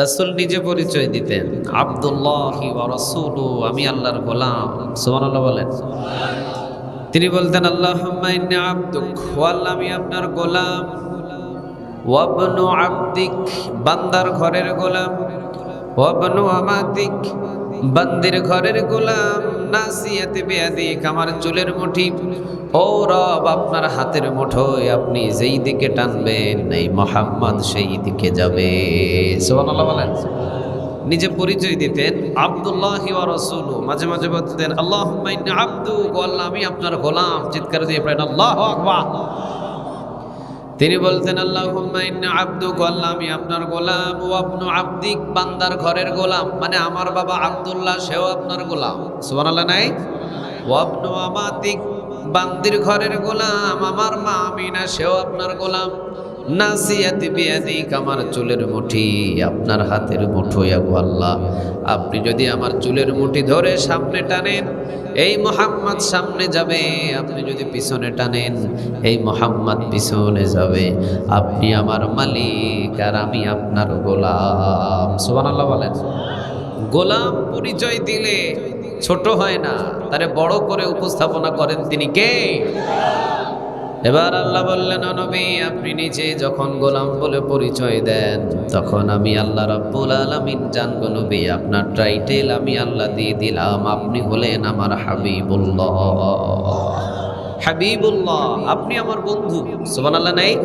রাসূল নিজে পরিচয় দিতেন। আবদুল্লাহ রাসূলু, আমি আল্লাহর গোলাম। সুবহানাল্লাহ বলেন। তিনি বলতেন আল্লাহ আবদুক আমি আপনার গোলাম। ওয়াবনু আব্দিক, বান্দার ঘরের গোলাম। ওয়াবনু আমাদিক, বান্দির ঘরের গোলাম। আমার চুলের মুঠি। ও রব, আপনার হাতের মুঠোয় আপনি যেই দিকে টানবেন, এই মোহাম্মদ সেই দিকে যাবে। নিজে পরিচয় দিতেন, আব্দুল্লাহ রাসূলু। মাঝে মাঝে বলতেন আল্লাহ আব্দু আল্লাহ, আমি আপনার গোলাম। চিৎকার দিয়ে পড়েন আল্লাহ আকবার। তিনি বলতেন আল্লাহ আব্দুক, আল্লাহ, আমি আপনার গোলাম। ও আপনু আব্দিক বান্দার ঘরের গোলাম। মানে আমার বাবা আব্দুল্লাহ, সেও আপনার গোলাম। সুবহানাল্লাহ, নাই? ও আপনু আমাতিক বান্দির ঘরের গোলাম। আমার মা আমিনা, সেও আপনার গোলাম। আমার চুলের মুঠি, আপনার হাতের মুঠোয় গো আল্লাহ। আপনি যদি আমার চুলের মুঠি ধরে সামনে টানেন, এই মোহাম্মদ সামনে যাবে। আপনি যদি পিছনে টানেন, এই মোহাম্মদ পিছনে যাবে। আপনি আমার মালিক আর আমি আপনার গোলাম। সুবহানাল্লাহ বলেন। গোলাম পরিচয় দিলে ছোট হয় না, তারে বড় করে উপস্থাপনা করেন তিনি কে? এবার আল্লাহ বললেন, "ও নবী, আপনি নিজে যখন গোলাম বলে পরিচয় দেন, তখন আমি আল্লাহ রাব্বুল আলামিন জানব নবী, আপনার টাইটেল আমি আল্লাহ দিয়ে দিলাম, আপনি হলেন আমার হাবিবুল্লাহ। হাবিবুল্লাহ, আপনি আমার বন্ধু, সুবহানাল্লাহ নাই?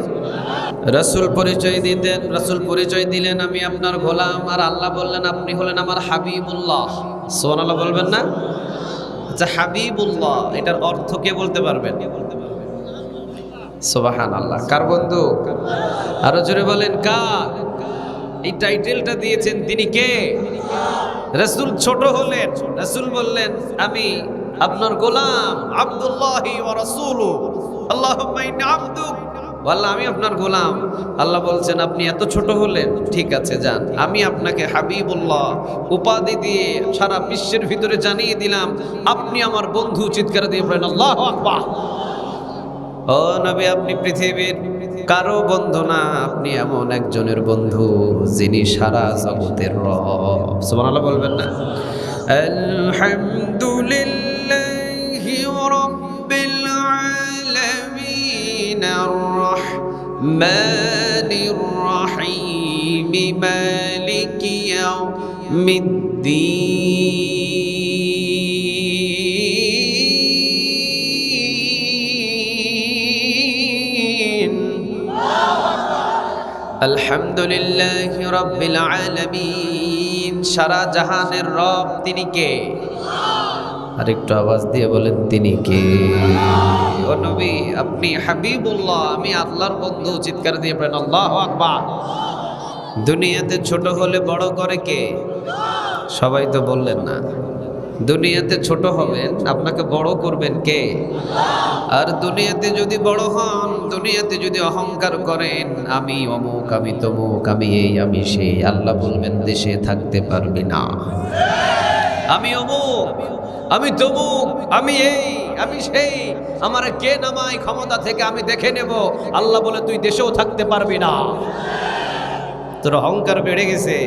রাসূল পরিচয় দিতেন, রাসূল পরিচয় দিলেন, আমি আপনার গোলাম, আর আল্লাহ বললেন, আপনি হলেন আমার হাবিবুল্লাহ। সুবহানাল্লাহ বলবেন না? আচ্ছা হাবিবুল্লাহ, এটার অর্থ কে বলতে পারবেন? সোবাহান আল্লাহ কার বন্ধু? আরও জোরে বলেন, কার? এই টাইটেলটা দিয়েছেন তিনি কে? রসুল ছোট হলেন। রসুল বললেন, আমি আপনার গোলাম আব্দুল্লাহি ওয়া আল্লাহ আমি আপনার গোলাম। আল্লাহ বলছেন, আপনি এত ছোট হলেন। ঠিক আছে, যান। আমি আপনাকে হাবিবুল্লাহ উপাধি দিয়ে সারা বিশ্বের ভিতরে জানিয়ে দিলাম, আপনি আমার বন্ধু। চিৎকার দিয়ে বলেন, আল্লাহ আকবার। ও নবী আপনি পৃথিবীর কারো বন্ধু না আপনি এমন একজনের বন্ধু যিনি সারা জগতের রব সুবহানাল্লাহ বলবেন না আলহামদুলিল্লাহি রাব্বিল আলামিন الرحمن الرحيم مالك يوم الدين আলহামদুলিল্লাহ রব্বিল আলামিন। সারা জাহানের রব তিনি কে? আর একটু আওয়াজ দিয়ে বলেন, তিনি কে? ও নবী, আপনি হাবিবুল্লাহ, আমি আল্লাহর বন্ধু, চিৎকার দিয়ে বলেন, আল্লাহ আকবার। দুনিয়াতে ছোট হলে বড় করে কে? সবাই তো বললেন না। দুনিয়াতে ছোট হবেন, আপনাকে বড় করবেন কে? আর দুনিয়াতে যদি বড় হন, দুনিয়াতে যদি অহংকার করেন, আমি অমুক, আমি তমুক, আমি এই, আমি সেই, আল্লাহ বলবেন দেশে থাকতে পারবি না। আমি অমুক, আমি তমুক, আমি এই, আমি সেই, আমার কে নামাই ক্ষমতা থেকে আমি দেখে নেব। আল্লাহ বলে, তুই দেশেও থাকতে পারবি না। তোর অহংকার বেড়ে গেছে।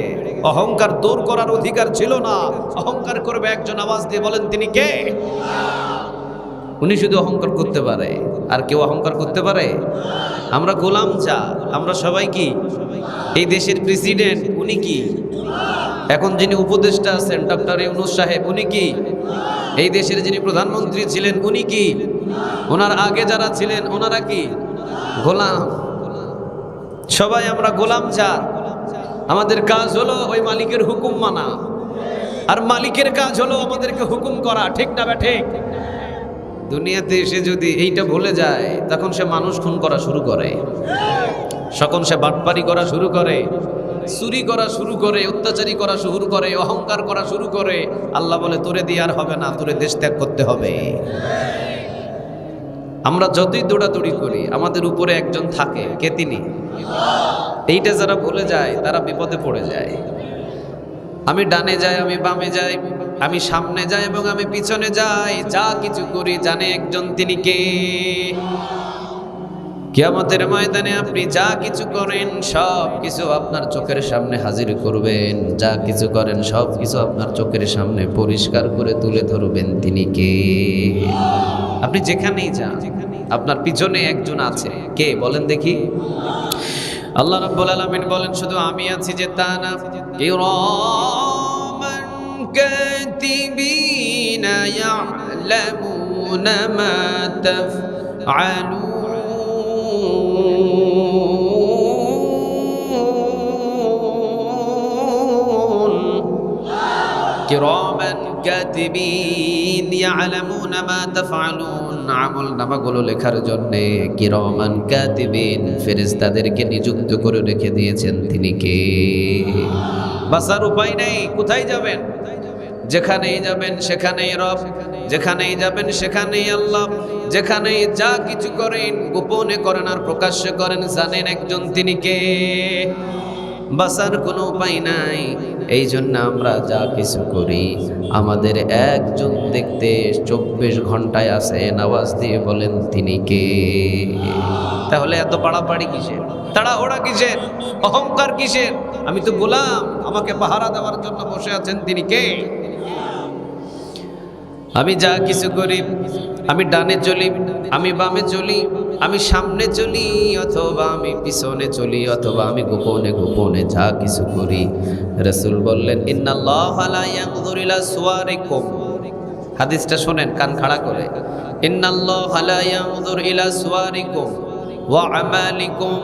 অহংকার দূর করার অধিকার ছিল না। অহংকার করবে একজন আওয়াজ দিয়ে বলেন, তিনি কে? উনি শুধু অহংকার করতে পারে। আর কেউ অহংকার করতে পারে? আমরা গোলাম চা, আমরা সবাই কি? এই দেশের প্রেসিডেন্ট উনি কি? এখন যিনি উপদেষ্টা আছেন, ডক্টর ইউনুস সাহেব, উনি কি? এই দেশের যিনি প্রধানমন্ত্রী ছিলেন, উনি কি? ওনার আগে যারা ছিলেন, ওনারা কি? গোলাম। সবাই আমরা গোলাম চা। আমাদের কাজ হলো ওই মালিকের হুকুম মানা। আর মালিকের কাজ হলো আমাদেরকে হুকুম করা, ঠিক না বা ঠিক? দুনিয়াতে এসে যদি এইটা ভুলে যায়, তখন সে মানুষ খুন করা শুরু করে। তখন সে বাটপারি করা শুরু করে, চুরি করা শুরু করে, অত্যাচারী করা শুরু করে, অহংকার করা শুরু করে। আল্লাহ বলে, তোরে দিয়ে আর হবে না, তোরে দেশ ত্যাগ করতে হবে। আমরা যতই দৌড়াদৌড়ি করি, আমাদের উপরে একজন থাকে, কে তিনি? এইটা যারা ভুলে যায়, তারা বিপদে পড়ে যায়। আমি ডানে যাই, আমি বামে যাই, আমি সামনে যাই এবং আমি পিছনে যাই, যা কিছু করি জানে একজন তিনি কে। কিয়ামতের ময়দানে আপনি যা কিছু করেন, সব কিছু আপনার চোখের সামনে হাজির করবেন। যা কিছু করেন, সব কিছু আপনার চোখের সামনে পরিষ্কার করে তুলে ধরবেন তিনি কে। আপনি যেখানেই যান, আপনার পিছনে একজন আছে। কে বলেন দেখি। আল্লাহ রাব্বুল আলামিন বলেন, শুধু আমি আছি যে তা না, কিরামান কাতিবিনা ইয়ালামুনা মা তাফআলুন। কিরামান কাতিবিন আমল নামাগুলো লেখার জন্য কিরামান কাতিবিন, ফেরেশতাদেরকে নিযুক্ত করে রেখে দিয়েছেন তিনি কে? বাসার উপায় নেই, কোথায় যাবেন? যেখানেই যাবেন সেখানেই রব, যেখানেই যাবেন সেখানেই আল্লাহ, যেখানেই যা কিছু করেন, গোপনে করেন আর প্রকাশ্যে করেন, জানেন একজন তিনি কে? বাসার কোনো উপায় নাই এই জন্য আমরা যা কিছু করি, আমাদের একজন দেখতে চব্বিশ ঘন্টায় আসে আওয়াজ দিয়ে বলেন, তিনি কে? তাহলে এত পাড়াপাড়ি কিসের? তাড়াহুড়া কিসের? অহংকার কিসের? আমি তো গোলাম, আমাকে পাহারা দেওয়ার জন্য বসে আছেন, তিনি কে? আমি যা কিছু করি, আমি ডানে চলি, আমি বামে চলি, আমি সামনে চলি, অথবা আমি পিছনে চলি, অথবা আমি গোপনে গোপনে যা কিছু করি। রসুল বললেন হাদিসটা শোনেন, কান খাড়া করে। ইন্নাল্লাহ ইলা সুওয়ারিকুম ওয়া আমালিকুম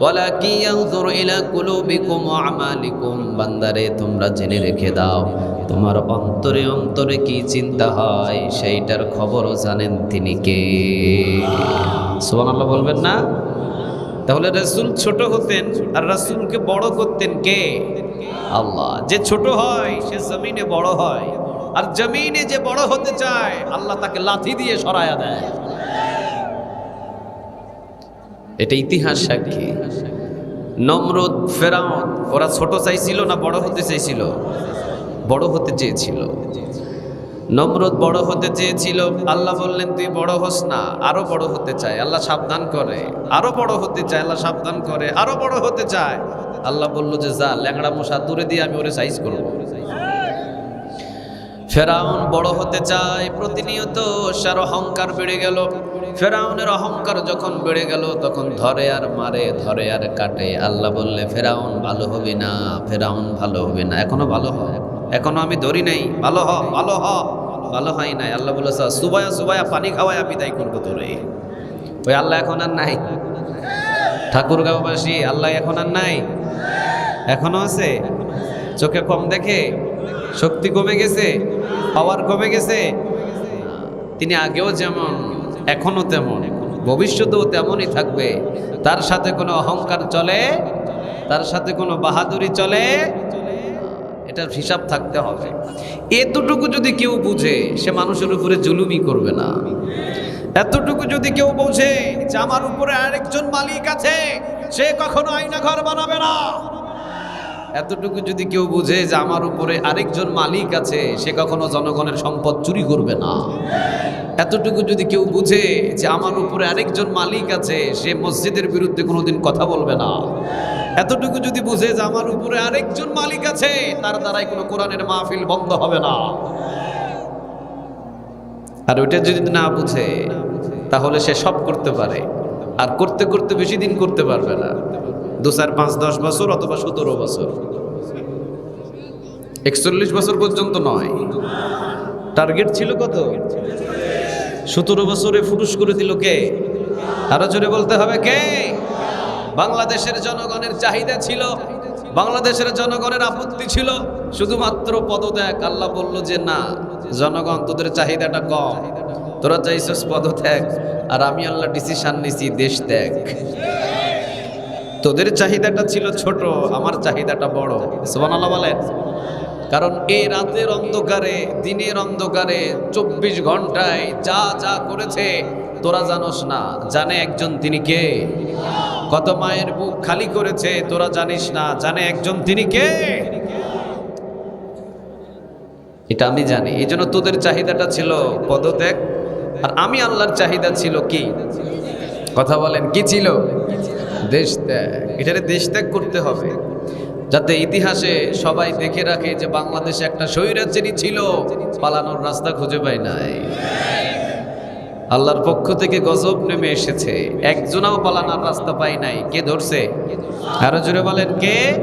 ওয়ালাকি ইয়ানজুরু ইলা কুলুবিকুম ওয়া আমালিকুম বান্দারে, তোমরা জেনে রেখে দাও, তোমার অন্তরে অন্তরে কি চিন্তা হয় সেইটার খবরও জানেন তিনি কে। সুবহানাল্লাহ বলবেন না? তাহলে রসুল ছোট হতেন আর রসুলকে বড় করতেন কে? আল্লাহ। যে ছোট হয়, সে জমিনে বড় হয়। আর জমিনে যে বড় হতে চায়, আল্লাহ তাকে লাথি দিয়ে সরায়া দেয়। এটা ইতিহাস সাক্ষী। নমরুদ, ফেরাউন, ওরা ছোট চাইছিল না বড় হতে চাইছিল? বড় হতে চেয়েছিল। নমরুদ বড় হতে চেয়েছিল, আল্লাহ বললেন, তুই বড় হস না, আরও বড় হতে চায়। আল্লাহ সাবধান করে, আরও বড় হতে চায়, আল্লাহ সাবধান করে, আরও বড় হতে চায়। আল্লাহ বলল যে, যা, ল্যাংড়া মশা দূরে দিয়ে আমি ওরে সাইজ করব। ফেরাউন বড় হতে চায়, প্রতিনিয়ত সার অহংকার বেড়ে গেল। ফেরাউনের অহংকার যখন বেড়ে গেল, তখন ধরে আর মারে, ধরে আর কাটে। আল্লাহ বললে, ফেরাউন, ভালো হবে না, ফেরাউন ভালো হবে না। এখনও ভালো হয়। এখনও আমি ধরি নাই। ভালো হ ভালো হ। ভালো হয় নাই। আল্লাহ বলে সুবায়া সুবায়া, পানি খাওয়ায় তাই করব তোরে। ওই আল্লাহ এখন আর নাই। ঠাকুরগাঁওবাসী, আল্লাহ এখন আর নাই। এখনও আছে। চোখে কম দেখে, শক্তি কমে গেছে পাওয়ার কমে গেছে। তিনি আগেও যেমন এখনও তেমন, ভবিষ্যতেও তেমনই থাকবে। তার সাথে কোনো অহংকার চলে, তার সাথে কোনো বাহাদুরি চলে, এটার হিসাব থাকতে হবে। এতটুকু যদি কেউ বুঝে, সে মানুষের উপরে জুলুমি করবে না। এতটুকু যদি কেউ বোঝে যে আমার উপরে আরেকজন মালিক আছে, সে কখনো আইনা ঘর বানাবে না। এতটুকু যদি কেউ বুঝে যে আমার উপরে আরেকজন মালিক আছে, সে কখনো জনগণের সম্পদ চুরি করবে না। এতটুকু যদি কেউ বুঝে যে আমার উপরে আরেকজন মালিক আছে, সে মসজিদের বিরুদ্ধে কোনোদিন কথা বলবে না। এতটুকু যদি বুঝে যে আমার উপরে আরেকজন মালিক আছে, তার দ্বারাই কোনো কোরআনের মাহফিল বন্ধ হবে না। আর ওইটা যদি না বুঝে, তাহলে সে সব করতে পারে। আর করতে করতে বেশি দিন করতে পারবে না। দু চার পাঁচ দশ বছর অথবা সতেরো বছর। একচল্লিশ বছর পর্যন্ত নয়। টার্গেট ছিল কত? সতেরো বছরে ফুরুষ করে দিল কে? আরও জোরে বলতে হবে কে? বাংলাদেশের জনগণের চাহিদা ছিল, বাংলাদেশের জনগণের আপত্তি ছিল, শুধুমাত্র পদত্যাগ। আল্লাহ বলল যে না, জনগণ তোদের চাহিদাটা কম, তোরা চাইছিস পদত্যাগ, আর আমি আল্লাহ ডিসিশন নিছি দেশ ত্যাগ। তোদের চাহিদাটা ছিল ছোট, আমার চাহিদাটা বড়। সুবহানাল্লাহ বলেন। কারণ এই রাতের অন্ধকারে, দিনের অন্ধকারে, চব্বিশ ঘন্টায় যা যা করেছে, তোরা জানোস না। জানে একজন তিনি কে? কত মায়ের বুক খালি করেছে, তোরা জানিস না। জানে একজন তিনি কে? এটা আমি জানি। এই জন্য তোদের চাহিদাটা ছিল পদত্যাগ। আর আমি আল্লাহর চাহিদা ছিল কি? কথা বলেন, কি ছিল? দেশ ত্যাগ। এটারে দেশ ত্যাগ করতে হবে। যাতে ইতিহাসে সবাই দেখে রাখে যে বাংলাদেশে একটা স্বৈরাচারী ছিল, পালানোর রাস্তা খুঁজে পায় নাই। আল্লাহর পক্ষ থেকে গজব নেমে এসেছে। একজনাও পালানোর রাস্তা পাই নাই। কে ধরছে? আরও জুড়ে বলেন, কে?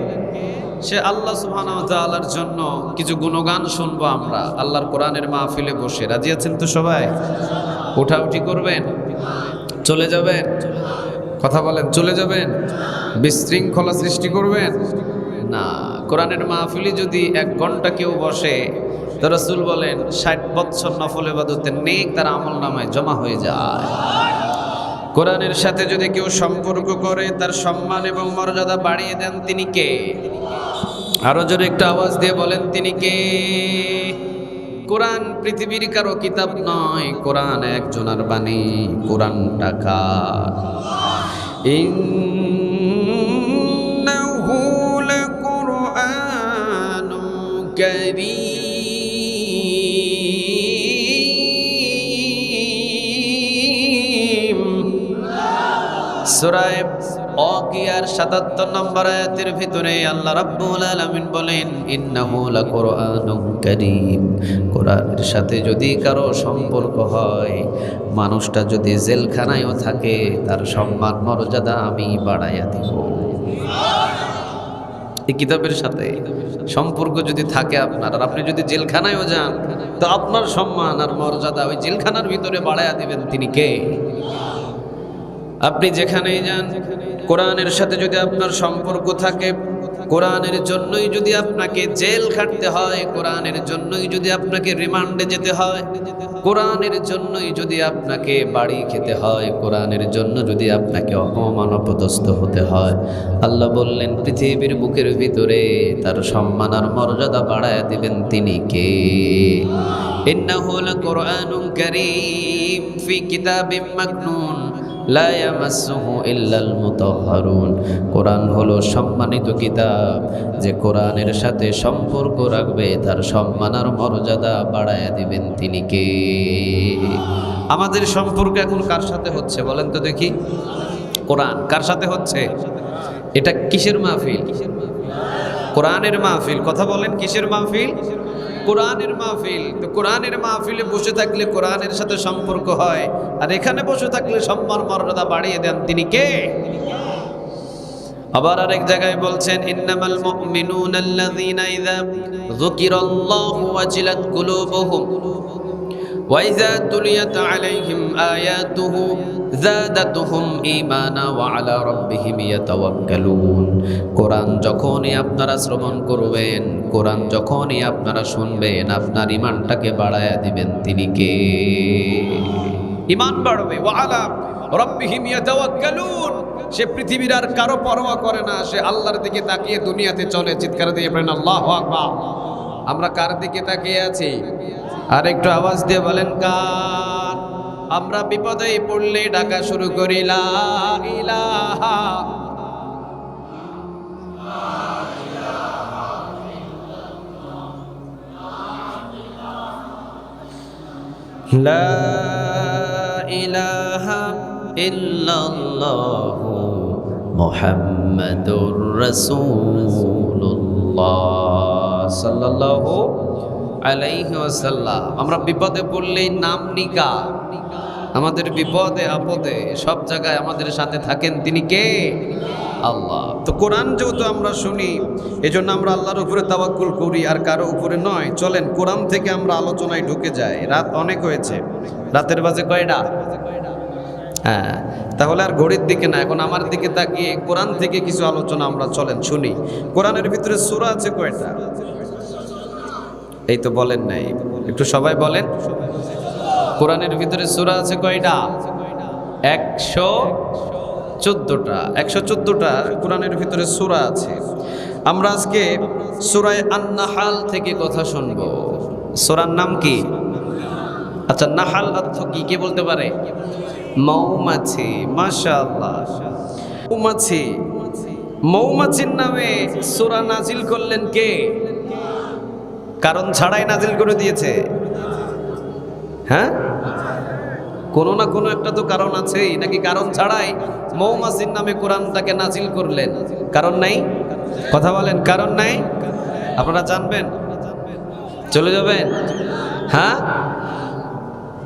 সে আল্লাহ ওয়া তাআলার জন্য কিছু গুণগান শুনব আমরা। আল্লাহর কোরআনের মাহফিলে বসে। রাজি আছেন তো সবাই? উঠাউঠি করবেন? চলে যাবেন? কথা বলেন, চলে যাবেন? বিশৃঙ্খলা সৃষ্টি করবেন? না, কোরআনের মাহফিলি যদি এক ঘণ্টা কেউ বসে, তো রসুল বলেন, ষাট বৎসর নফল এবাদতের নেক তার আমল নামায় জমা হয়ে যায়। কোরআনের সাথে যদি কেউ সম্পর্ক করে, তার সম্মান এবং মর্যাদা বাড়িয়ে দেন তিনি কে? আরও জোরে একটা আওয়াজ দিয়ে বলেন, তিনি কে? কোরআন পৃথিবীর কারও কিতাব নয় কোরআন একজনার বাণী কোরআন টাকা সুরায় অকিয়ার সাতাত্তর নম্বর আয়াতের ভিতরে আল্লাহ রাব্বুল আলামিন বলেন, ইন্নাহু লাকুরআনুন কারীম। কোরআনের সাথে যদি কারও সম্পর্ক হয়, মানুষটা যদি জেলখানায়ও থাকে, তার সম্মান, মর্যাদা আমি বাড়াইয়া দিব। এই কিতাবের সাথে সম্পর্ক যদি থাকে আপনার, আর আপনি যদি জেলখানায়ও যান, তো আপনার সম্মান আর মর্যাদা ওই জেলখানার ভিতরে বাড়াইয়া দিবেন তিনি কে? আপনি যেখানেই যান কোরআনের সাথে যদি আপনার সম্পর্ক থাকে, কোরআনের জন্যই যদি আপনাকে জেল খাটতে হয়, কোরআনের জন্যই যদি আপনাকে রিমান্ডে যেতে হয়, কোরআনের জন্যই যদি আপনাকে বাড়ি খেতে হয়, কোরআনের জন্য যদি আপনাকে অপমান অপদস্থ হতে হয়, আল্লাহ বললেন, পৃথিবীর বুকের ভিতরে তার সম্মান আর মর্যাদা বাড়ায় দিবেন তিনি কে? ইন্নাহু লাকুরআনুন কারীম, ফি কিতাবিম মাকনুন। লা ইয়ামাসসুহু ইল্লাল মুতাহহারুন কোরআন হলো সম্মানিত কিতাব। যে কোরআনের সাথে সম্পর্ক রাখবে, তার সম্মান আর মর্যাদা বাড়ায় দিবেন তিনি কে? আমাদের সম্পর্ক এখন কার সাথে হচ্ছে বলেন তো দেখি? কোরআন কার সাথে হচ্ছে? এটা কিসের মাহফিল? কোরআনের মাহফিল, কথা বলেন কিসের মাহফিল? কোরআনের মাহফিল। তো কোরআনের মাহফিলে বসে থাকলে কোরআনের সাথে সম্পর্ক হয়। আর এখানে বসে থাকলে সম্মান, মর্যাদা বাড়িয়ে দেন তিনি কে? আবার আরেক জায়গায় বলছেন, ইন্নামাল মুমিনুনাল্লাযীনা ইযা যুকিরাল্লাহু ওয়াজিলাত কুলুবুহুম। وإذا تليت عليهم آياته زادتهم إيمانا وعلى ربهم يتوكلون কোরআন যখনই আপনারা শ্রবণ করবেন কোরআন যখনই আপনারা শুনবেন আপনার ইমানটাকে বাড়ায়া দিবেন তিনি কে ইমান বাড়বে ওয়ালা রব্বিহিম ইয়াতাওয়াক্কালুন সে পৃথিবীর আর কারো পরোয়া করে না সে আল্লাহর দিকে তাকিয়ে দুনিয়াতে চলে চিৎকার দিয়ে বলেন আল্লাহু আকবার আমরা কার দিকে তাকিয়ে আছি আর একটু আওয়াজ দিয়ে বলেন, কার? আমরা বিপদে পড়লে ডাকা শুরু করি ইলাহা রাসূলুল্লাহ সাল্লাল্লাহু আমরা বিপদে পড়লেই নাম নিকা। আমাদের বিপদে, আপদে, সব জায়গায় আমাদের সাথে থাকেন তিনি কে? আল্লাহ। তো কোরআন যেহেতু আমরা শুনি, এজন্য আমরা আল্লাহর উপরে তাওয়াক্কুল করি, আর কারও উপরে নয়। চলেন, কোরআন থেকে আমরা আলোচনায় ঢুকে যাই। রাত অনেক হয়েছে। রাতের বাজে কয়টা? হ্যাঁ তাহলে আর ঘড়ির দিকে না, এখন আমার দিকে তাকিয়ে কোরআন থেকে কিছু আলোচনা আমরা চলেন, শুনি। কোরআনের ভিতরে সূরা আছে কয়টা? এই তো বলেন নাই। একটু সবাই বলেন। কোরআনের ভিতরে সূরা আছে কয়টা? একশো চোদ্দোটা। একশো চোদ্দোটা কোরআনের ভিতরে সূরা আছে। আমরা আজকে সূরায় আন্নাহাল থেকে কথা শুনব। সূরার নাম কি? আচ্ছা নাহাল অর্থ কি? কে বলতে পারে? মৌমাছি। মাশাআল্লাহ। মৌমাছি। মৌমাছির নামে সূরা নাজিল করলেন কে? কারণ ছাড়াই নাজিল করে দিয়েছে। হ্যাঁ? কোনো না কোনো একটা তো কারণ আছেই, নাকি কারণ ছাড়াই মৌমাছির নামে কোরআনটাকে নাজিল করলেন? কারণ নাই? কথা বলেন, কারণ নাই? আপনারা জানবেন? চলে যাবেন? হ্যাঁ?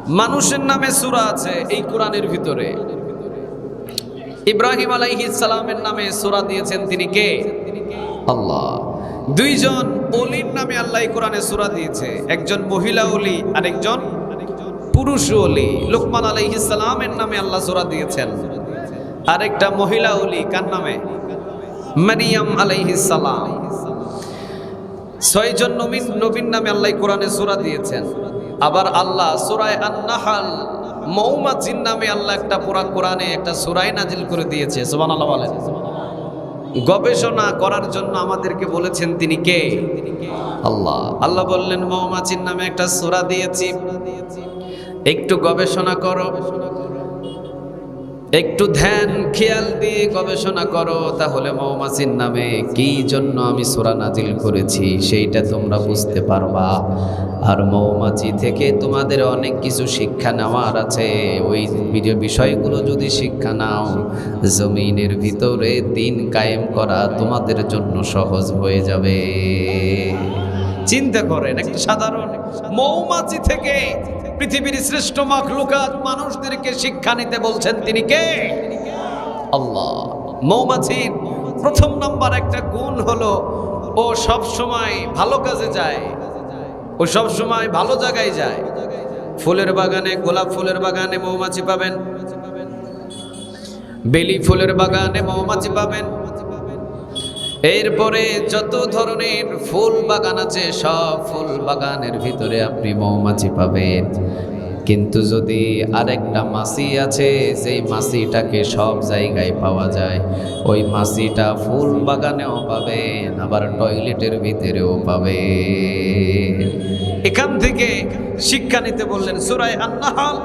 মানুষের নামে সুরা আছে এই কোরআনের ভিতরে। ইব্রাহিম আলাইহিস সালামের নামে সুরা দিয়েছেন তিনি কে? আল্লাহ। দুইজন অলির নামে আল্লাহ কোরআনে সূরা দিয়েছে। একজন মহিলা অলি আর একজন পুরুষ অলি। লোকমান আলাইহিস সালামের নামে আল্লাহ সুরা দিয়েছেন। আরেকটা মহিলা অলি, কার নামে? মারিয়াম আলাইহিস সালাম। ছয়জন নবীন নবীন নামে আল্লাহ কোরআনে সুরা দিয়েছেন। আবার আল্লাহ সূরায় আন-নাহাল, মৌমাছির নামে আল্লাহ একটা পুরা কোরআনে একটা সূরাই নাজিল করে দিয়েছে। সুবহানাল্লাহ বলেন। গবেষণা করার জন্য আমাদেরকে বলেছেন তিনি কে? আল্লাহ। আল্লাহ বললেন, মৌমাছির নামে একটা সোরা দিয়েছি। একটু গবেষণা করো। একটু ধ্যান, খেয়াল দিয়ে গবেষণা করো, তাহলে মৌমাছির নামে কি জন্য আমি সোরা নাজিল করেছি, সেইটা তোমরা বুঝতে পারবা। আর মৌমাছি থেকে তোমাদের অনেক কিছু শিক্ষা নেওয়ার আছে। ওই বিষয়গুলো যদি শিক্ষা নাও, জমিনের ভিতরে দিন কায়েম করা তোমাদের জন্য সহজ হয়ে যাবে। চিন্তা করেন, একটা সাধারণ মৌমাছি থেকে পৃথিবীর শ্রেষ্ঠ মাখ মাখলুকাত মানুষদেরকে শিক্ষা নিতে বলছেন তিনি কে? আল্লাহ। মৌমাছির প্রথম নাম্বার একটা গুণ হলো, ও সব সময় ভালো কাজে যায়, ও সব সময় ভালো জায়গায় যায়। ফুলের বাগানে, গোলাপ ফুলের বাগানে মৌমাছি পাবেন। বেলি ফুলের বাগানে মৌমাছি পাবেন। এরপরে যত ধরনের ফুল বাগান আছে, সব ফুল বাগানের ভিতরে আপনি মৌমাছি পাবেন। কিন্তু যদি আরেকটা মাছি আছে, সেই মাছিটাকে সব জায়গায় পাওয়া যায়। ওই মাছিটা ফুল বাগানেও পাবেন, আবার টয়লেটের ভিতরেও পাবেন। এখান থেকে শিক্ষা নিতে বললেন সুরায় আন্নাহাল।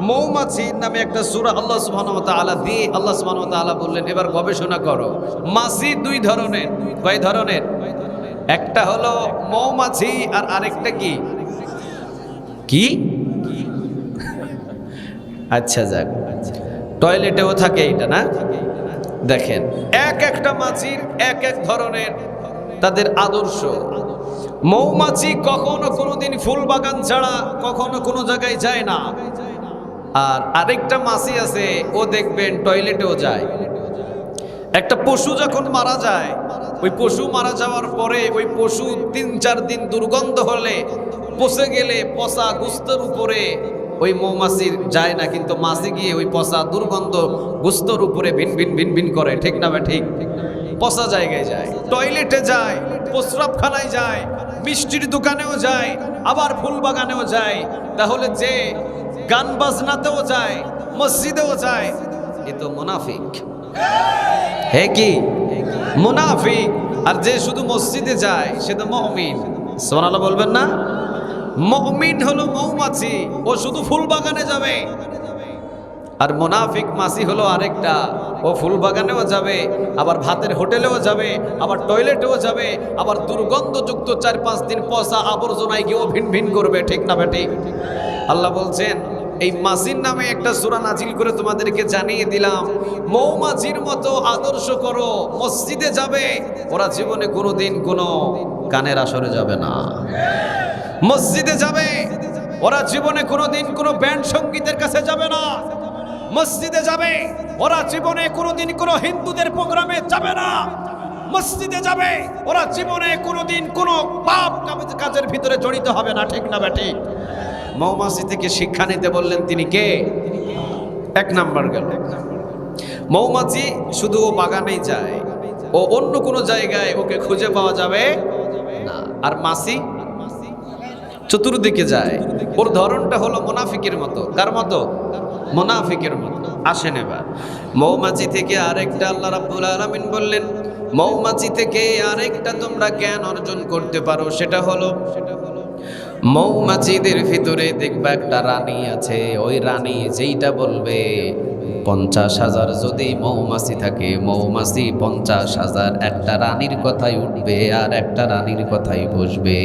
মৌমাছি নামে একটা সূরা আল্লাহ সুবহানাহু ওয়া তাআলা দিয়ে আল্লাহ সুবহানাহু ওয়া তাআলা বললেন, এবার গবেষণা করো। মাছি দুই ধরনের। কয় ধরনের? একটা হলো মৌমাছি আর আরেকটা কি? কি? আচ্ছা যাক। টয়লেটেও থাকে এটা, না? দেখেন, এক একটা মাছির এক এক ধরনের তাদের আদর্শ। মৌমাছি কখনো কোনোদিন ফুল বাগান ছাড়া কখনো কোনো জায়গায় যায় না। আর আরেকটা মাছি আছে, ও দেখবেন টয়লেটেও যায়। একটা পশু যখন মারা যায়, ওই পশু মারা যাওয়ার পরে ওই পশু তিন চার দিন দুর্গন্ধ হলে পচে গেলে পচা গুস্তর উপরে ওই মৌমাছির যায় না, কিন্তু মাছি গিয়ে ওই পচা দুর্গন্ধ গুস্তর উপরে ভিন ভিন ভিন ভিন করে, ঠিক না ঠিক? পচা জায়গায় যায়। টয়লেটে যায়, প্রস্রাবখানায় যায়, মিষ্টির দোকানেও যায়, আবার ফুল বাগানেও যায়। তাহলে যে গান বাজনাতেও যায়, মসজিদেও যায়, এ তো মুনাফিক। হে কি? মুনাফিক। আর যে শুধু মসজিদে যায়, সে তো মহমিন সোনালা বলবেন না? মহমিন হলো মৌমাছি, ও শুধু ফুল বাগানে যাবে। আর মোনাফিক মাসি হলো আরেকটা, ও ফুল বাগানেও যাবে, আবার ভাতের হোটেলেও যাবে, আবার টয়লেটেও যাবে, আবার দুর্গন্ধযুক্ত চার পাঁচ দিন পয়সা আবর্জনায় গিয়েও ভিন ভিন করবে, ঠিক না বেটি আল্লাহ বলছেন এই মাসির নামে একটা সুরা নাজিল করে তোমাদেরকে জানিয়ে দিলাম, মৌমাছির মতো আদর্শ করো, মসজিদে যাবে, ওরা জীবনে কোনোদিন কোনো গানের আসরে যাবে না। মসজিদে যাবে, ওরা জীবনে কোনোদিন কোনো ব্যান্ড সঙ্গীতের কাছে যাবে না। মসজিদে যাবে, ওরা জীবনে কোনোদিন কোনো হিন্দুদের প্রোগ্রামে যাবে না। মসজিদে যাবে, ওরা জীবনে কোনোদিন কোনো পাপ কাজের ভিতরে জড়িত হবে না, ঠিক না ব্যাটি? মৌমাছি থেকে শিক্ষা নিতে বললেন, তিনি কে? এক নাম্বার গেল। মৌমাছি শুধু ও বাগানেই যায়, ও অন্য কোনো জায়গায় ওকে খুঁজে পাওয়া যাবে না। আর মাসি চতুর্দিকে যায়, ওর ধরনটা হলো মোনাফিকের মতো। কার মতো? মোনাফিকের মতো। আসেন এবার। মৌমাছি থেকে আরেকটা আল্লাহ রাব্বুল আলামিন বললেন, মৌমাছি থেকে আরেকটা তোমরা জ্ঞান অর্জন করতে পারো, সেটা হলো মৌমাছিদের ভিতরে দেখবা একটা রানী আছে, ওই রানী যেইটা বলবে, পঞ্চাশ হাজার যদি মৌমাছি থাকে, মৌমাছি পঞ্চাশ হাজার, একটা রানীর কথাই উঠবে আর একটা রানীর কথাই বসবে।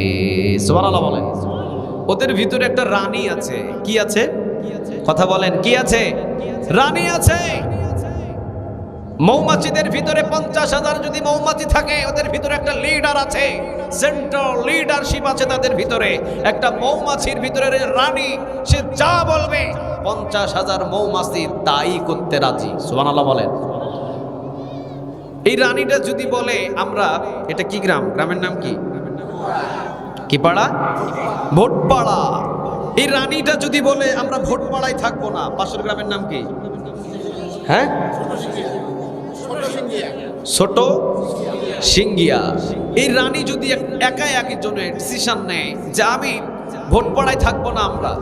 বলেন। ওদের ভিতরে একটা রানী আছে। কি আছে? কথা বলেন, কি আছে? রানী আছে! মৌমাছিদের ভিতরে পঞ্চাশ হাজার যদি মৌমাছি থাকে, ওদের ভিতরে একটা লিডার আছে। সেন্ট্রাল লিডারশিপ আছে তাদের ভিতরে। একটা মৌমাছির ভিতরে রানী, সে যা বলবে, পঞ্চাশ হাজার মৌমাছি তাই করতে রাজি। সুবহানাল্লাহ বলেন। এই রানীটা যদি বলে, আমরা, এটা কি গ্রাম? গ্রামের নাম কি? কি পাড়া? ভোটপাড়া। এই রানীটা যদি বলে, আমরা ভোটপাড়ায় থাকব না, পাশের গ্রামের নাম কি? হ্যাঁ? ছোট সিঙ্গিয়া এই রানী যদি এক- জন্য ডিসিশন নেয় যে আমি ভোটপাড়ায় থাকব না আমরা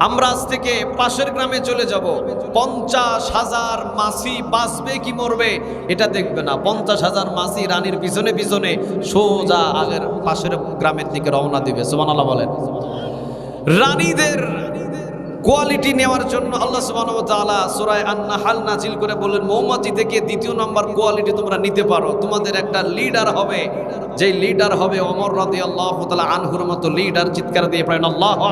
আমরা আজ থেকে পাশের গ্রামে চলে যাব, পঞ্চাশ হাজার মাসি বাঁচবে কি মরবে এটা দেখবে না। পঞ্চাশ হাজার মাসি রানীর পিছনে পিছনে সোজা আগের পাশের গ্রামের দিকে রওনা দিবে। সুবহানাল্লাহ বলেন। রানীদের কোয়ালিটি নেওয়ার জন্য আল্লাহ সুবহানাহু ওয়া তাআলা সূরা আন-নাহাল নাজিল করে বললেন, মৌমাছি থেকে দ্বিতীয় নম্বর কোয়ালিটি তোমরা নিতে পারো। তোমাদের একটা লিডার হবে। যে লিডার হবে ওমর রাদিয়াল্লাহু তাআলা আনহুর মতো লিডার। চিৎকার দিয়ে পড়েন, আল্লাহু